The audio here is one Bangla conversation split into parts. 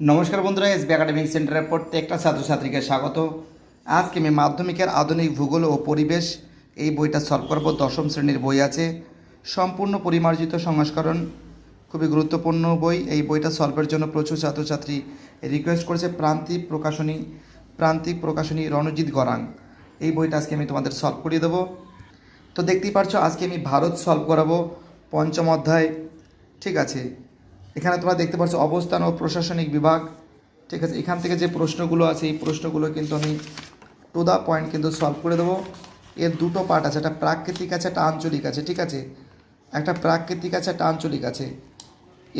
নমস্কার বন্ধুরা, এস বি একাডেমিক সেন্টারের প্রত্যেকটা ছাত্রছাত্রীকে স্বাগত। আজকে আমি মাধ্যমিকের আধুনিক ভূগোল ও পরিবেশ এই বইটা সলভ করব। দশম শ্রেণির বই আছে। সম্পূর্ণ পরিমার্জিত সংস্করণ, খুবই গুরুত্বপূর্ণ বই। এই বইটা সলভের জন্য প্রচুর ছাত্রছাত্রী রিকোয়েস্ট করেছে। প্রান্তিক প্রকাশনী প্রান্তিক প্রকাশনী রণজিৎ গরাং। এই বইটা আজকে আমি তোমাদের সলভ করিয়ে দেবো। তো দেখতেই পারছ, আজকে আমি ভারত সলভ করাবো পঞ্চম অধ্যায়। ঠিক আছে এখানে তোমরা দেখতে পাচ্ছ অবস্থান ও প্রশাসনিক বিভাগ। ঠিক আছে, এখান থেকে যে প্রশ্নগুলো আছে, এই প্রশ্নগুলো কিন্তু আমি টু দ্য পয়েন্ট কিন্তু সলভ করে দেবো। এর দুটো পার্ট আছে, একটা প্রাকৃতিক আছে, একটা আঞ্চলিক আছে, ঠিক আছে? একটা প্রাকৃতিক আছে, একটা আঞ্চলিক আছে।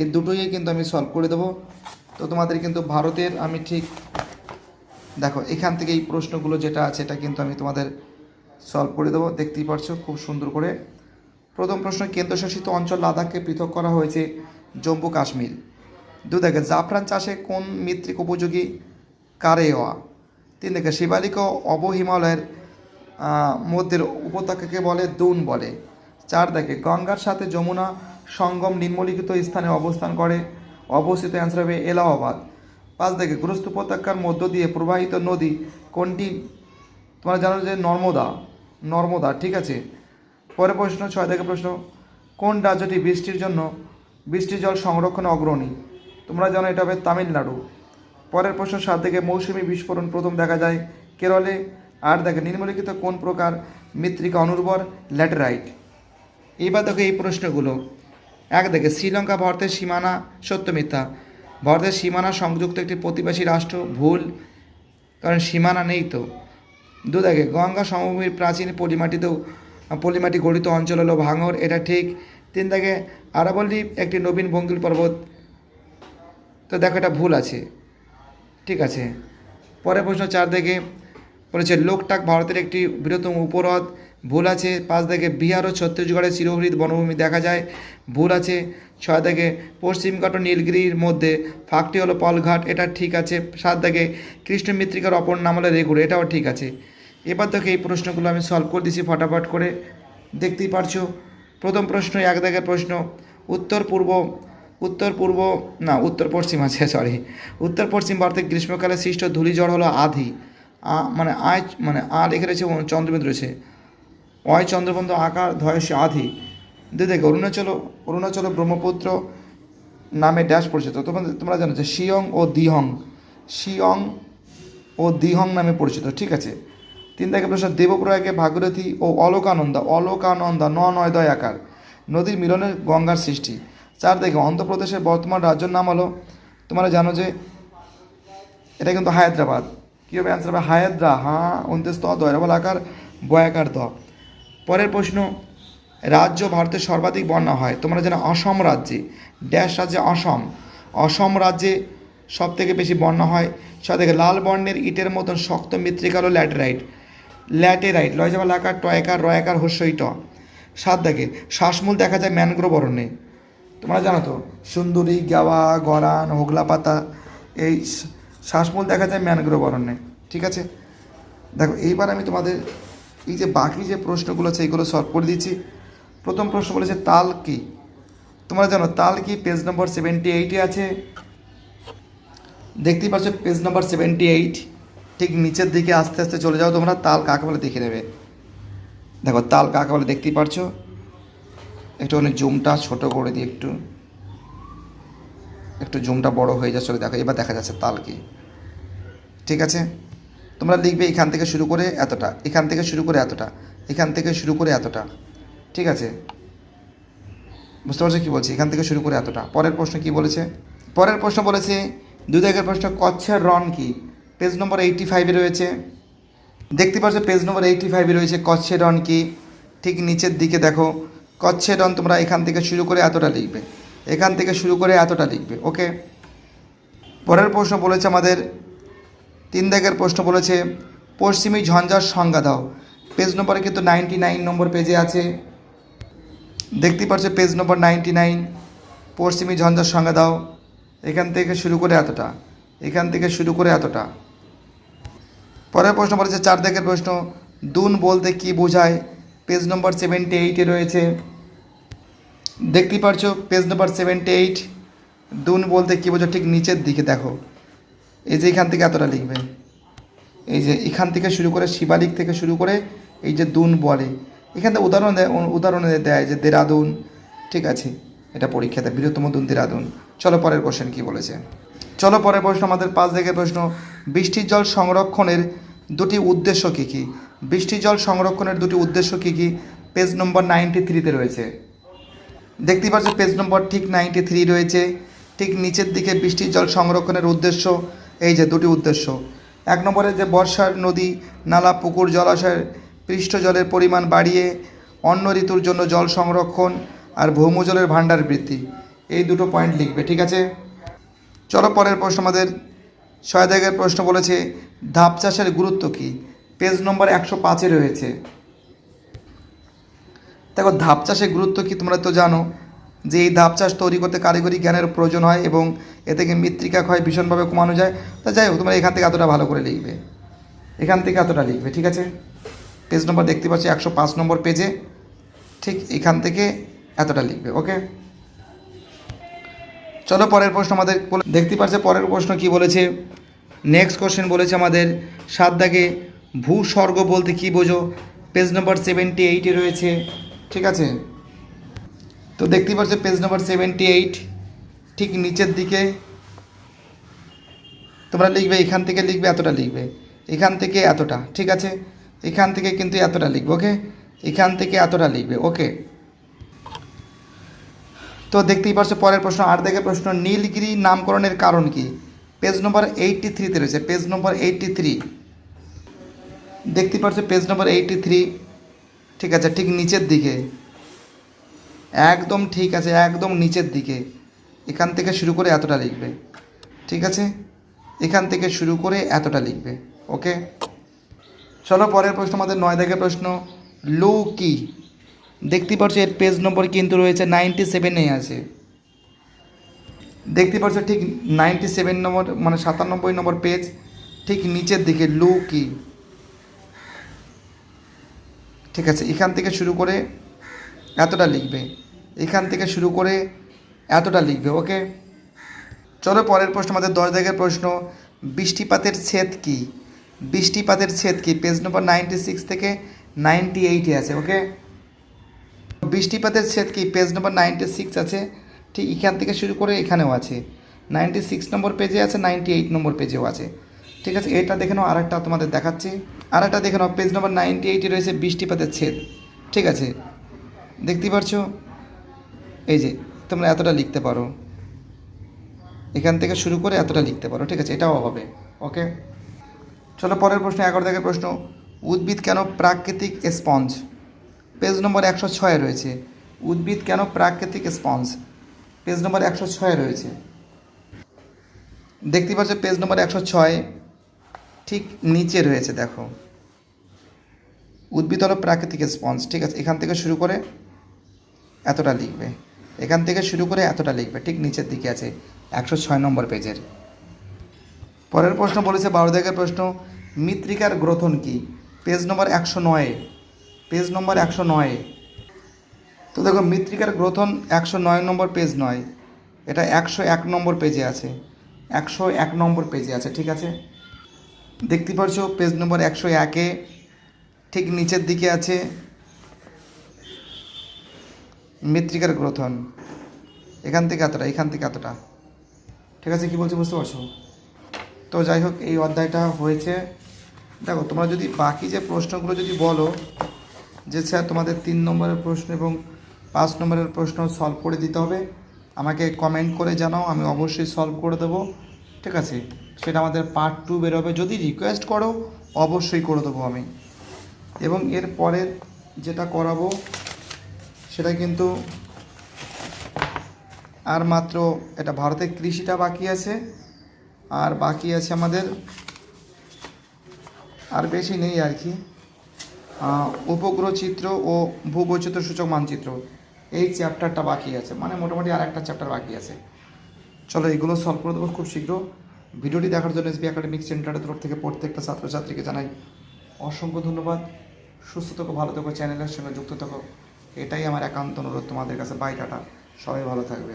এর দুটোই কিন্তু আমি সলভ করে দেবো। তো তোমাদের কিন্তু ভারতের, আমি ঠিক, দেখো, এখান থেকে এই প্রশ্নগুলো যেটা আছে, এটা কিন্তু আমি তোমাদের সলভ করে দেবো। দেখতেই পারছ, খুব সুন্দর করে। প্রথম প্রশ্ন, কেন্দ্রশাসিত অঞ্চল লাদাখকে পৃথক করা হয়েছে। জম্মু কাশ্মীর। দু দেখে জাফরান চাষে কোন মৃত্তিক উপযোগী? কারেওয়া। তিন দেখে শিবালিক অবহিমালয়ের মধ্যের উপত্যকাকে বলে দুন বলে। চার দেখে গঙ্গার সাথে যমুনা সঙ্গম নিম্নলিখিত স্থানে অবস্থান করে। অবস্থিত অ্যান্সার হবে এলাহাবাদ। পাঁচ দেখে গ্রস্ত উপত্যকার মধ্য দিয়ে প্রবাহিত নদী কোনটি? তোমরা জানো যে নর্মদা নর্মদা, ঠিক আছে? পরের প্রশ্ন, ছয় থেকে প্রশ্ন, কোন রাজ্যটি বৃষ্টির জন্য বৃষ্টির জল সংরক্ষণে অগ্রণী। তোমরা জানো এটা হবে তামিলনাড়ু। পরের প্রশ্ন সাত থেকে মৌসুমি বিস্ফোরণ প্রথম দেখা যায় কেরলে, আর দেখে নিম্নলিখিত কোন প্রকার মৃত্তিকা অনুর্বর ল্যাটেরাইট? এইবার দেখো এই প্রশ্নগুলো। এক দেখে শ্রীলঙ্কা ভারতের সীমানা সত্য মিথ্যা। ভারতের সীমানা সংযুক্ত একটি প্রতিবেশী রাষ্ট্র, ভুল, কারণ সীমানা নেই তো। দু দেখে গঙ্গা সমভূমির প্রাচীন পলিমাটিতেও, পলিমাটি গঠিত অঞ্চল হলো ভাঙর এটা ঠিক। তিন দেখে আরাবল্লী একটি নবীন ভঙ্গিল পর্বত। তো দেখো এটা ভুল আছে। ঠিক আছে। পরের প্রশ্ন চার দেখে বলেছে, লোকটাক ভারতের একটি বৃহত্তম উপহ্রদ ভুল আছে। পাঁচ দেখে বিহার ও ছত্তিশগড়ের চিরহরিত বনভূমি দেখা যায়। ভুল আছে। ছয় দেখে পশ্চিমঘাট ও নীলগিরির মধ্যে ফাঁকটি হলো পলঘাট। এটা ঠিক আছে। সাত দেখে কৃষ্ণ মৃত্তিকার অপর নাম হলো রেগুড়। এটাও ঠিক আছে। এবার দেখে এই প্রশ্নগুলো আমি সলভ করে দিছি ফটাফট করে। দেখতেই পারছ। প্রথম প্রশ্ন, এক দেখে প্রশ্ন, উত্তর পূর্ব উত্তর পূর্ব, না, উত্তর পশ্চিম আছে সরি উত্তর পশ্চিম ভারতের গ্রীষ্মকালে সৃষ্ট ধূলিঝড় হলো আধি, আ মানে আয় মানে আ লিখে রয়েছে চন্দ্রবিন্দু রয়েছে অয় চন্দ্রবন্ধু আকার ধয়সী আধি দুই দেখে, অরুণাচল অরুণাচল ব্রহ্মপুত্র নামে ড্যাশ পরিচিত তোমরা তোমরা জানো যে শিয়ং ও দিহং, শিয়ং ও দিহং নামে পরিচিত, ঠিক আছে তিন থেকে প্রশ্ন দেবপ্রয়াগে ভাগীরথী ও অলোকানন্দা অলোকানন্দা ন নয় দয় আকার নদীর মিলনের গঙ্গার সৃষ্টি। চার দেখে অন্ধ্রপ্রদেশের বর্তমান রাজ্যের নাম হলো, তোমরা জানো যে এটা কিন্তু হায়দ্রাবাদ। কী হবে অ্যান্সার হবে? হায়দ্রা, হাঁ উনত্রিশ ত দয়রাবল আকার, বয়াকার দ। পরের প্রশ্ন, রাজ্য ভারতের সর্বাধিক বন্যা হয়। তোমরা জানো অসম রাজ্যে, ড্যাশ রাজ্যে অসম। অসম রাজ্যে সব থেকে বেশি বন্যা হয় সব থেকে লাল বর্ণের ইটের মতন শক্ত মৃত্তিকা হলো ল্যাটেরাইট। ল্যাটেরাইট লয় যাওয়া লাকার টয়কার রয়াকার হস্যই ট। সাত দেখে, শ্বাসমূল দেখা যায় ম্যানগ্রোভ অরণ্যে। তোমরা জানো তো, সুন্দরী, গাওয়া গরান হোগলা পাতা, এই শ্বাসমূল দেখা যায় ম্যানগ্রোভ অরণ্যে, ঠিক আছে? দেখো, এইবার আমি তোমাদের এই যে বাকি যে প্রশ্নগুলো আছে এইগুলো সলভ করে দিচ্ছি। প্রথম প্রশ্ন বলেছে, তাল কি? তোমরা জানো, তাল কি পেজ নম্বর সেভেন্টি এইটে আছে? দেখতেই পাচ্ছ পেজ নম্বর সেভেন্টি এইট ঠিক নিচের দিকে আস্তে আস্তে চলে যাও তোমরা, তাল কাকে বলে দেখে নেবে। দেখো, তাল কাকে বলে দেখতেই পারছ? একটুখানি জুমটা ছোট করে দিই একটু একটু জুমটা বড় হয়ে যাচ্ছে দেখো, এবার দেখা যাচ্ছে তাল কি ঠিক আছে? তোমরা লিখবে এখান থেকে শুরু করে এতটা, এখান থেকে শুরু করে এতটা, এখান থেকে শুরু করে এতটা। ঠিক আছে? বুঝতে পারছ কী বলছি? এখান থেকে শুরু করে এতটা। পরের প্রশ্ন কি বলেছে? পরের প্রশ্ন বলেছে, দুই দাগের প্রশ্ন, কচ্ছের রন কি? পেজ নম্বর এইটটি ফাইভে রয়েছে। দেখতে পাচ্ছ পেজ নম্বর এইটটি ফাইভে রয়েছে কচ্ছের রন কি? ঠিক নিচের দিকে দেখো কচ্ছের রন তোমরা এখান থেকে শুরু করে এতটা লিখবে। এখান থেকে শুরু করে এতটা লিখবে ওকে পরের প্রশ্ন বলেছে আমাদের, তিন দাগের প্রশ্ন বলেছে, পশ্চিমী ঝঞ্ঝার সংজ্ঞা দাও। পেজ নম্বরে কিন্তু নাইনটি নাইন নম্বর পেজে আছে। দেখতে পাচ্ছ পেজ নম্বর নাইনটি নাইন পশ্চিমী ঝঞ্ঝার সংজ্ঞা দাও। এখান থেকে শুরু করে এতটা, এখান থেকে শুরু করে এতটা। পরের প্রশ্ন বলেছে চার দাগের প্রশ্ন, দুন বলতে কি বোঝায়? পেজ নম্বর সেভেন্টি এইটে রয়েছে। দেখতেই পারছ পেজ নম্বর সেভেন্টি এইট দুন বলতে কী বোঝো ঠিক নিচের দিকে দেখো। এই যে এখান থেকে এতটা লিখবে। এই যে এখান থেকে শুরু করে শিবালিক থেকে শুরু করে এই যে দুন বলে। এখান থেকে উদাহরণ দেয়, উদাহরণে দেয় যে দেরাদুন। ঠিক আছে, এটা পরীক্ষাতে বৃহত্তম দুন দেরাদুন। চলো পরের কোশ্চেন কি বলেছে? চলো পরের প্রশ্ন, আমাদের পাঁচ দিকের প্রশ্ন। বৃষ্টির জল সংরক্ষণের দুটি উদ্দেশ্য কী কী? বৃষ্টির জল সংরক্ষণের দুটি উদ্দেশ্য কী কী? পেজ নম্বর নাইনটি থ্রিতে রয়েছে। দেখতেই পাচ্ছ পেজ নম্বর ঠিক নাইনটি থ্রি রয়েছে। ঠিক নিচের দিকে বৃষ্টির জল সংরক্ষণের উদ্দেশ্য, এই যে দুটি উদ্দেশ্য। এক নম্বরে যে বর্ষার নদী, নালা, পুকুর, জলাশয়ের পৃষ্ঠ জলের পরিমাণ বাড়িয়ে অন্য ঋতুর জন্য জল সংরক্ষণ আর ভৌমজলের ভাণ্ডার বৃদ্ধি। এই দুটো পয়েন্ট লিখবে, ঠিক আছে? চলো পরের প্রশ্ন আমাদের। ছয় দাগের প্রশ্ন বলেছে, ধাপ চাষের গুরুত্ব কী? পেজ নম্বর একশো পাঁচে রয়েছে। দেখো, ধাপ চাষের গুরুত্ব কি তোমরা তো জানো, যে এই ধাপ চাষ তৈরি করতে কারিগরি জ্ঞানের প্রয়োজন হয় এবং এ থেকে মৃত্তিকা ক্ষয় ভীষণভাবে কমানো যায়। তা যাই হোক, তোমরা এখান থেকে এতটা ভালো করে লিখবে। এখান থেকে এতটা লিখবে, ঠিক আছে? পেজ নম্বর দেখতে পাচ্ছি একশো পাঁচ নম্বর পেজে, ঠিক এখান থেকে এতটা লিখবে, ওকে? চলো পরের প্রশ্ন আমাদের দেখতে পাচ্ছে পরের প্রশ্ন কি বলেছে? নেক্সট কোশ্চেন বলেছে আমাদের সাত দাগে ভূস্বর্গ বলতে কি বোঝো? পেজ নম্বর সেভেন্টি এইটে রয়েছে, ঠিক আছে? তো দেখতেই পাচ্ছ পেজ নম্বর সেভেন্টি এইট ঠিক নিচের দিকে। তোমরা লিখবে, এখান থেকে লিখবে, এতটা লিখবে। এখান থেকে এতটা, ঠিক আছে? এখান থেকে কিন্তু এতটা লিখবে ওকে এখান থেকে এতটা লিখবে ওকে তো দেখতেই পাচ্ছ পরের প্রশ্ন আট দেখে প্রশ্ন, নীলগিরি নামকরণের কারণ কি? পেজ নম্বর এইটটি থ্রিতে রয়েছে পেজ নম্বর এইটটি থ্রি দেখতে পাচ্ছ পেজ নম্বর এইটটি থ্রি ঠিক আছে, ঠিক নিচের দিকে। একদম ঠিক আছে, একদম নিচের দিকে। এখান থেকে শুরু করে এতটা লিখবে, ঠিক আছে? এখান থেকে শুরু করে এতটা লিখবে, ওকে? চলো, পরের প্রশ্ন, আমাদের নয় দেখে প্রশ্ন। লু কি দেখতে পাচ্ছ এর পেজ নম্বর কিন্তু রয়েছে নাইনটি সেভেনে আছে। দেখতে পাচ্ছ ঠিক নাইনটি সেভেন নম্বর মানে সাতানব্বই নম্বর পেজ ঠিক নিচের দিকে লু কি ঠিক আছে, এখান থেকে শুরু করে এতটা লিখবে। এখান থেকে শুরু করে এতটা লিখবে ওকে চলো, পরের প্রশ্ন, আমাদের দশ দাগের প্রশ্ন। বৃষ্টিপাতের ছেদ কি? বৃষ্টিপাতের ছেদ কি? পেজ নম্বর নাইনটি সিক্স থেকে নাইনটি এইটে আছে ওকে বৃষ্টিপাতের ছেদ কি? পেজ নম্বর নাইনটি সিক্স আছে। ঠিক এখান থেকে শুরু করে এখানেও আছে। নাইনটি সিক্স নম্বর পেজে আছে নাইনটি এইট নম্বর পেজেও আছে। ঠিক আছে? এটা দেখে নাও, আরেকটা তোমাদের দেখাচ্ছি। আরেকটা দেখে নাও পেজ নম্বর নাইনটি এইটে রয়েছে বৃষ্টিপাতের ছেদ। ঠিক আছে? দেখতেই পারছ? এই যে, তোমরা এতটা লিখতে পারো। এখান থেকে শুরু করে এতটা লিখতে পারো। ঠিক আছে? এটাও হবে। ওকে চলো, পরের প্রশ্ন এগারো থেকে প্রশ্ন। উদ্ভিদ কেন প্রাকৃতিক স্পঞ্জ পেজ নম্বর একশো ছয় রয়েছে। উদ্ভিদ কেন প্রাকৃতিক স্পঞ্জ? পেজ নম্বর একশো ছয় রয়েছে। দেখতে পাচ্ছ পেজ নম্বর একশো ছয় ঠিক নিচে রয়েছে, দেখো। উদ্ভিদ হলো প্রাকৃতিক স্পঞ্জ, ঠিক আছে? এখান থেকে শুরু করে এতটা লিখবে। এখান থেকে শুরু করে এতটা লিখবে, ঠিক নিচের দিকে আছে একশো ছয় নম্বর পেজের। পরের প্রশ্ন বলেছে বারো প্রশ্ন, মৃত্তিকার গ্রথন কি? পেজ নম্বর একশো নয়ে পেজ নম্বর একশো নয়ে। তো দেখো, মৃত্তিকার গ্রথন একশো নয় নম্বর পেজ নয়। এটা একশো এক নম্বর পেজে আছে। একশো এক নম্বর পেজে আছে, ঠিক আছে? দেখতে পাচ্ছ, পেজ নম্বর একশো একে ঠিক নিচের দিকে আছে মৃত্তিকার গ্রথন। এখান থেকে এতটা, এখান থেকে এতটা। ঠিক আছে, কী বলছি বুঝতে পারছ? তো যাই হোক, এই অধ্যায়টা হয়েছে। দেখো, তোমরা যদি বাকি যে প্রশ্নগুলো যদি বলো যে স্যার, তোমাদের তিন নম্বরের প্রশ্ন এবং পাঁচ নম্বরের প্রশ্ন সলভ করে দিতে হবে। আমাকে কমেন্ট করে জানাও, আমি অবশ্যই সলভ করে দেবো। ঠিক আছে? সেটা আমাদের পার্ট টু বেরোবে। যদি রিকোয়েস্ট করো, অবশ্যই করে দেবো আমি। এবং এর পরের যেটা করাবো, সেটা কিন্তু আর মাত্র এটা ভারতের কৃষিটা বাকি আছে। আর বাকি আছে আমাদের, আর বেশি নেই আর কি। উপগ্রহ চিত্র ও ভূবৈচিত্র্য সূচক মানচিত্র। এই চ্যাপ্টারটা বাকি আছে। মানে মোটামুটি আর একটা চ্যাপ্টার বাকি আছে। চলো এগুলো সলভ করে দেবো খুব শীঘ্র। ভিডিওটি দেখার জন্য এসবি একাডেমিক সেন্টারের তরফ থেকে প্রত্যেকটা ছাত্রছাত্রীকে জানাই অসংখ্য ধন্যবাদ। সুস্থ থেকো, ভালো থেকো চ্যানেলের সঙ্গে যুক্ত থেকো। এটাই আমার একান্ত অনুরোধ তোমাদের কাছে। বাই টাটা সবাই ভালো থাকবে।